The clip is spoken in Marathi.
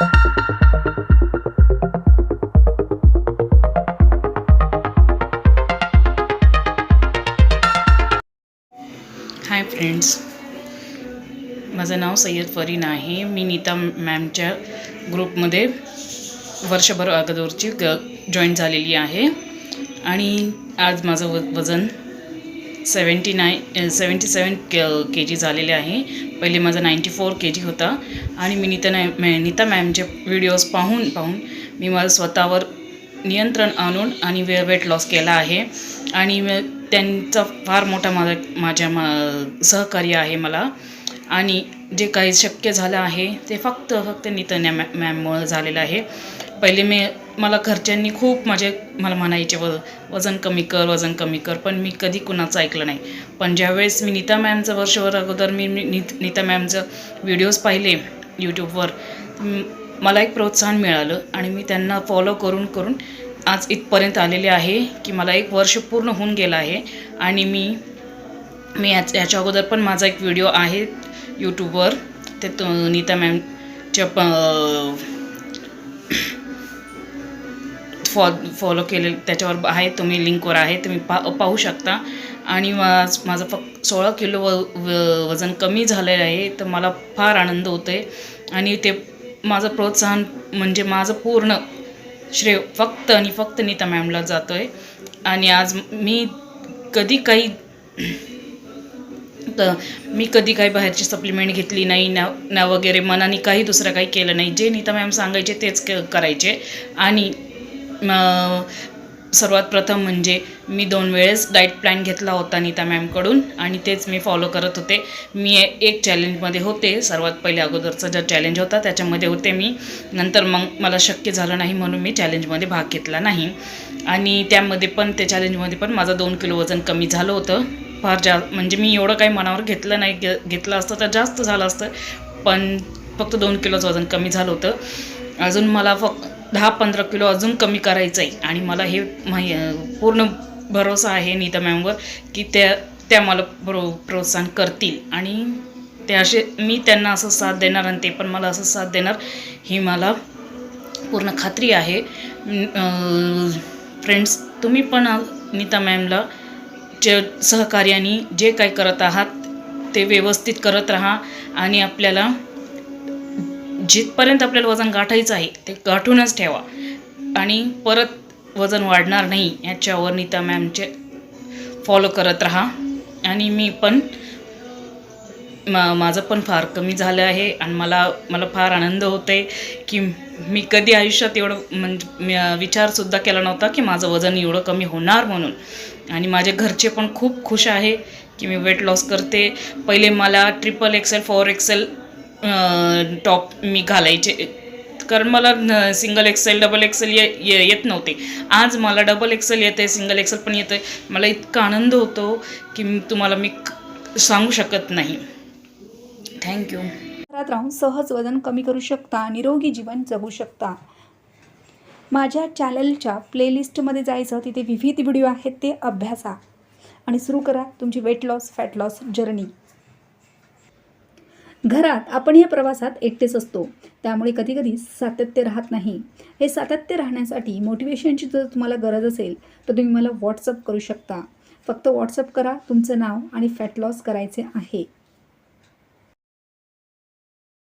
हाय फ्रेंड्स माझं नाव सय्यद फरीन आहे. मी नीता मॅमच्या ग्रुपमध्ये वर्षभर अगोदरची ग जॉईन झालेली आहे. आणि आज माझं व वजन seventy nine seventy seven K K G झालेले आहे. पहिले माझा नाईंटी फोर के जी होता. आणि मी नीता नाय मॅ नीता मॅमचे व्हिडिओज पाहून पाहून मी मला स्वतःवर नियंत्रण आणून आणि वे वेट लॉस केला आहे. आणि त्यांचा फार मोठा माझा माझ्या मा सहकार्य आहे मला. आणि जे काही शक्य झालं आहे ते फक्त फक्त नितन्या मॅ मॅममुळं झालेलं आहे. पहिले मी मला घरच्यांनी खूप माझे मला म्हणायचे व वजन कमी कर वजन कमी कर. पण मी कधी कुणाचं ऐकलं नाही. पण ज्यावेळेस मी नीता मॅमचं वर्षभर अगोदर मी नीत नीता मॅमचं व्हिडिओज पाहिले यूट्यूबवर मला एक प्रोत्साहन मिळालं आणि मी त्यांना फॉलो करून करून आज इथपर्यंत आलेले आहे की मला एक वर्ष पूर्ण होऊन गेलं आहे. आणि मी मी याच याच्या अगोदर पण माझा एक व्हिडिओ आहे यूट्यूबवर ते तो नीता मॅमच्या प फॉ फॉलो केले त्याच्यावर आहे. तुम्ही लिंकवर आहे. तुम्ही पा पाहू शकता. आणि माझ माझं फक्त सोळा किलो व व- वजन कमी झालेलं आहे. तर मला फार आनंद होतो आहे आणि ते माझं प्रोत्साहन म्हणजे माझं पूर्ण श्रेय फक्त आणि फक्त नीता मॅमला जातो आहे आणि आज मी कधी काही तर मी कधी काही बाहेरची सप्लिमेंट घेतली नाही ना ना वगैरे मनाने काही दुसरं काही केलं नाही. जे नीता मॅम सांगायचे तेच क करायचे. आणि सर्वात प्रथम म्हणजे मी दोन वेळेस डाईट प्लॅन घेतला होता नीता मॅमकडून आणि तेच मी फॉलो करत होते. मी एक चॅलेंजमध्ये होते. सर्वात पहिले अगोदरचा जो चॅलेंज होता त्याच्यामध्ये होते मी. नंतर मग मला शक्य झालं नाही म्हणून मी चॅलेंजमध्ये भाग घेतला नाही. आणि त्यामध्ये पण त्या चॅलेंजमध्ये पण माझं दोन किलो वजन कमी झालं होतं. फार जा म्हणजे मी एवढं काही मनावर घेतलं नाही घे घेतलं असतं तर जास्त झालं असतं. पण फक्त दोन किलोचं वजन कमी झालं होतं. अजून मला फक्त दहा पंधरा किलो अजून कमी करायचं आहे आणि मला हे माहि पूर्ण भरोसा आहे नीता मॅमवर की त्या त्या मला प्रो प्रोत्साहन करतील. आणि ते असे मी त्यांना असं साथ देणार आणि ते पण मला असं साथ देणार ही मला पूर्ण खात्री आहे. फ्रेंड्स तुम्ही पण नीता मॅमला चे सहकार्याने जे काही करत आहात ते व्यवस्थित करत राहा आणि आपल्याला जिथपर्यंत आपल्याला वजन गाठायचं आहे ते गाठूनच ठेवा. आणि परत वजन वाढणार नाही याच्यावर नीता मॅमचे फॉलो करत राहा. आणि मी पण मा माझं पण फार कमी झालं आहे आणि मला मला फार आनंद होतो आहे की मी कधी आयुष्यात एवढं म्हणजे विचारसुद्धा केला नव्हता की माझं वजन एवढं कमी होणार म्हणून. आणि माझे घरचे पण खूप खुश आहे की मी वेट लॉस करते. पहिले मला triple XL four XL top मी घालायचे. कारण मला सिंगल एक्सेल डबल एक्सेल ये ये येत नव्हते. आज मला डबल एक्सेल येते सिंगल एक्सेल पण येतं आहे मला इतका आनंद होतो की तुम्हाला मी सांगू शकत नाही. थँक्यू घरात राहून सहज वजन कमी करू शकता निरोगी जीवन जगू शकता. माझ्या चॅनलच्या प्लेलिस्टमध्ये जायचं तिथे विविध व्हिडिओ आहेत ते अभ्यासा. आणि सुरू करा तुमची weight loss fat loss journey घरात आपण या प्रवासात एकटेच असतो. त्यामुळे कधीकधी सातत्य राहत नाही. हे सातत्य राहण्यासाठी मोटिवेशनची जर तुम्हाला गरज असेल तर तुम्ही मला व्हॉट्सअप करू शकता. फक्त व्हॉट्सअप करा तुमचं नाव आणि फॅट लॉस करायचे आहे.